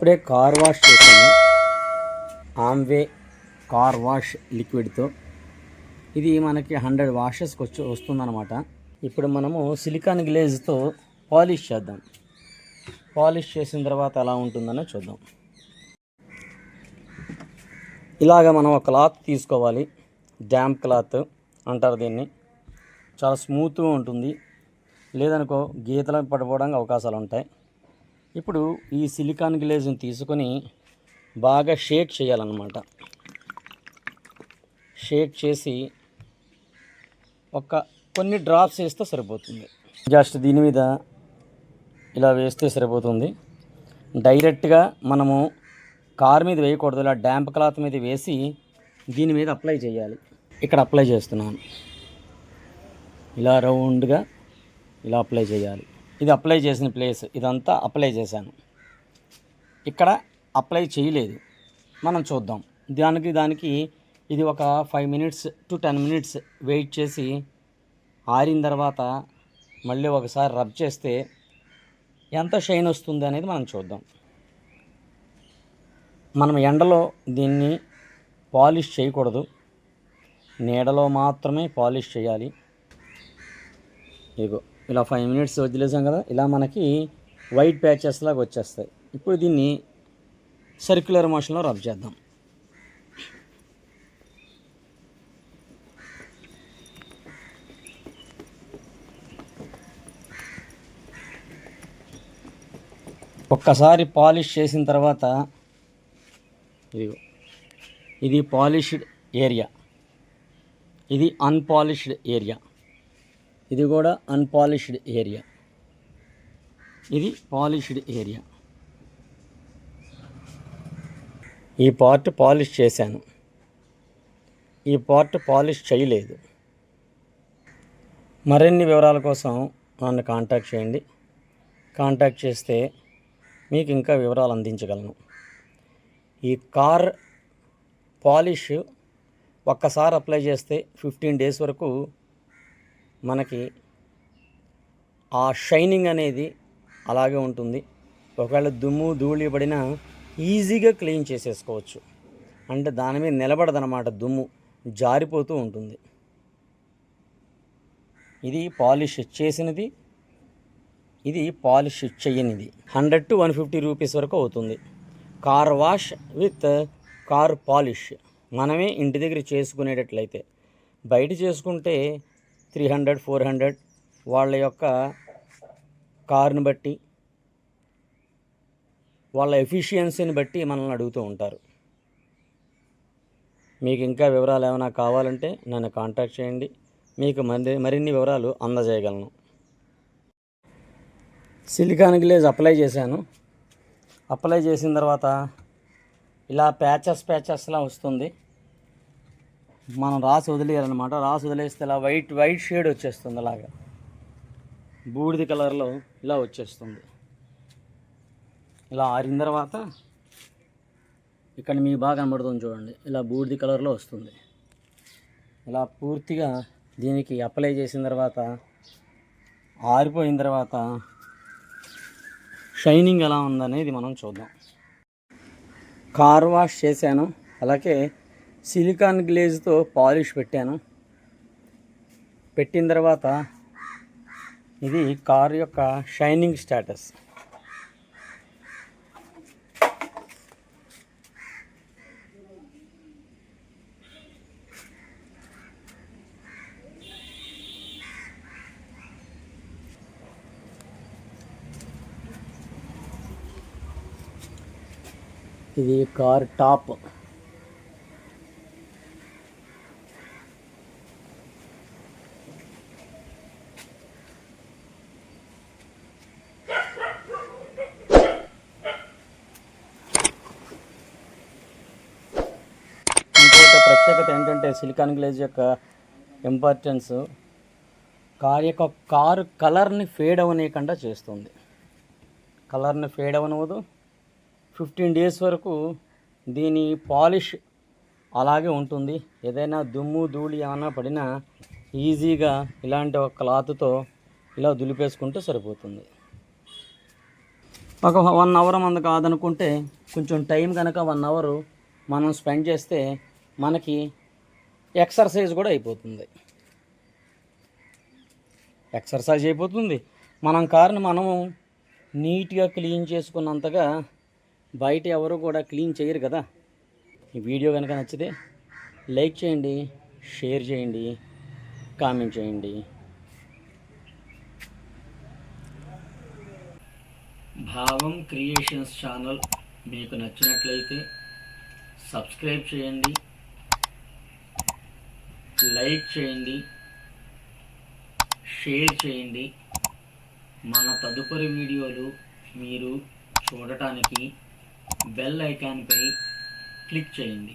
ఇప్పుడే car wash చేశాను. Amway car wash లిక్విడ్తో. ఇది మనకి హండ్రెడ్ వాషెస్కి వచ్చి వస్తుందన్నమాట. ఇప్పుడు మనము సిలికాన్ గ్లేజ్తో పాలిష్ చేద్దాం. పాలిష్ చేసిన తర్వాత ఎలా ఉంటుందనో చూద్దాం. ఇలాగ మనం ఒక క్లాత్ తీసుకోవాలి. డ్యామ్ క్లాత్ అంటారు దీన్ని. చాలా స్మూత్గా ఉంటుంది. లేదనుకో గీతలు పడిపోవడానికి అవకాశాలు ఉంటాయి ఇప్పుడు ఈ సిలికాన్ గ్లేజ్ని తీసుకొని బాగా షేక్ చేయాలన్నమాట. షేక్ చేసి ఒక కొన్ని డ్రాప్స్ వేస్తే సరిపోతుంది. జస్ట్ దీని మీద ఇలా వేస్తే సరిపోతుంది. డైరెక్ట్గా మనము కార్ మీద వేయకూడదు ఇలా డ్యాంప్ క్లాత్ మీద వేసి దీని మీద అప్లై చేయాలి. ఇక్కడ అప్లై చేస్తున్నాను. ఇలా రౌండ్గా ఇలా అప్లై చేయాలి. ఇది అప్లై చేసిన ప్లేస్. ఇదంతా అప్లై చేశాను. ఇక్కడ అప్లై చేయలేదు. మనం చూద్దాం. దానికి దానికి ఇది ఒక five minutes to ten minutes wait చేసి ఆరిన తర్వాత మళ్ళీ ఒకసారి రబ్ చేస్తే ఎంత షైన్ వస్తుంది అనేది మనం చూద్దాం. మనం ఎండలో దీన్ని పాలిష్ చేయకూడదు. నీడలో మాత్రమే పాలిష్ చేయాలి. ఇగో ఇలా ఫైవ్ మినిట్స్ వదిలేసాం కదా ఇలా మనకి వైట్ ప్యాచెస్ లాగా వచ్చేస్తాయి. ఇప్పుడు దీన్ని సర్క్యులర్ మోషన్లో రబ్ చేద్దాం. ఒక్కసారి పాలిష్ చేసిన తర్వాత ఇదిగో ఇది పాలిష్డ్ ఏరియా. ఇది అన్పాలిష్డ్ ఏరియా ఇది కూడా అన్పాలిష్డ్ ఏరియా ఇది పాలిష్డ్ ఏరియా ఈ పార్ట్ పాలిష్ చేశాను. ఈ పార్ట్ పాలిష్ చేయలేదు. మరిన్ని వివరాల కోసం నన్ను కాంటాక్ట్ చేయండి. కాంటాక్ట్ చేస్తే మీకు ఇంకా వివరాలు అందించగలను. ఈ కార్ పాలిష్ ఒక్కసారి అప్లై చేస్తే ఫిఫ్టీన్ డేస్ వరకు మనకి ఆ షైనింగ్ అనేది అలాగే ఉంటుంది. ఒకవేళ దుమ్ము ధూళి పడినా ఈజీగా క్లీన్ చేసేసుకోవచ్చు. అంటే దాని మీద నిలబడదనమాట దుమ్ము జారిపోతూ ఉంటుంది. ఇది పాలిష్ చేసినది ఇది polish చేయనిది. Hundred to one fifty rupees వరకు అవుతుంది. Car wash with car polish. మనమే ఇంటి దగ్గర చేసుకునేటట్లయితే. బయట చేసుకుంటే త్రీ హండ్రెడ్ ఫోర్ హండ్రెడ్ వాళ్ళ యొక్క కార్ని బట్టి వాళ్ళ ఎఫిషియన్సీని బట్టి మనల్ని అడుగుతూ ఉంటారు. మీకు ఇంకా వివరాలు ఏమైనా కావాలంటే నన్ను కాంటాక్ట్ చేయండి. మీకు మరి మరిన్ని వివరాలు అందజేయగలను. సిలికాన్ గ్లేజ్ అప్లై చేశాను. అప్లై చేసిన తర్వాత ఇలా ప్యాచెస్ ప్యాచెస్లా వస్తుంది. మనం రాసి వదిలేయాలన్నమాట. రాసి వదిలేస్తే ఇలా వైట్ వైట్ షేడ్ వచ్చేస్తుంది అలాగా. బూడిద కలర్లో ఇలా వచ్చేస్తుంది. ఇలా ఆరిన తర్వాత ఇక్కడ మీ బాగా కనబడుతుంది చూడండి. ఇలా బూడిద కలర్లో వస్తుంది. ఇలా పూర్తిగా దీనికి అప్లై చేసిన తర్వాత ఆరిపోయిన తర్వాత షైనింగ్ ఎలా ఉందనేది మనం చూద్దాం. కార్ వాష్ చేశాను. అలాగే సిలికాన్ గ్లేజ్తో పాలిష్ పెట్టాను. పెట్టిన తర్వాత ఇది కార్ యొక్క షైనింగ్ స్టేటస్. ఇది కార్ టాప్. ప్రత్యేకత ఏంటంటే సిలికాన్ గ్లేజ్ యొక్క ఇంపార్టెన్స్. కార్ యొక్క కారు కలర్ని ఫేడ్ అవనీయకుండా చేస్తుంది. కలర్ని ఫేడ్ అవ్వనివ్వదు. ఫిఫ్టీన్ డేస్ వరకు దీని పాలిష్ అలాగే ఉంటుంది. ఏదైనా దుమ్ము ధూళి ఏమైనా పడినా ఈజీగా ఇలాంటి ఒక క్లాత్తో ఇలా దులిపేసుకుంటే సరిపోతుంది. ఒక వన్ అవర్ మంది కాదనుకుంటే కొంచెం టైం కనుక వన్ అవర్ మనం స్పెండ్ చేస్తే మనకి ఎక్సర్సైజ్ కూడా అయిపోతుంది. ఎక్సర్సైజ్ అయిపోతుంది. మనం కారుని మనము నీట్గా క్లీన్ చేసుకున్నంతగా బయట ఎవరు కూడా క్లీన్ చేయరు కదా. ఈ వీడియో కనుక నచ్చితే లైక్ చేయండి షేర్ చేయండి కామెంట్ చేయండి. భావం క్రియేషన్స్ ఛానల్ మీకు నచ్చినట్లయితే సబ్స్క్రైబ్ చేయండి. లైక్ చేయండి షేర్ చేయండి. మన తదుపరి వీడియోలు మీరు చూడటానికి బెల్ ఐకాన్పై క్లిక్ చేయండి.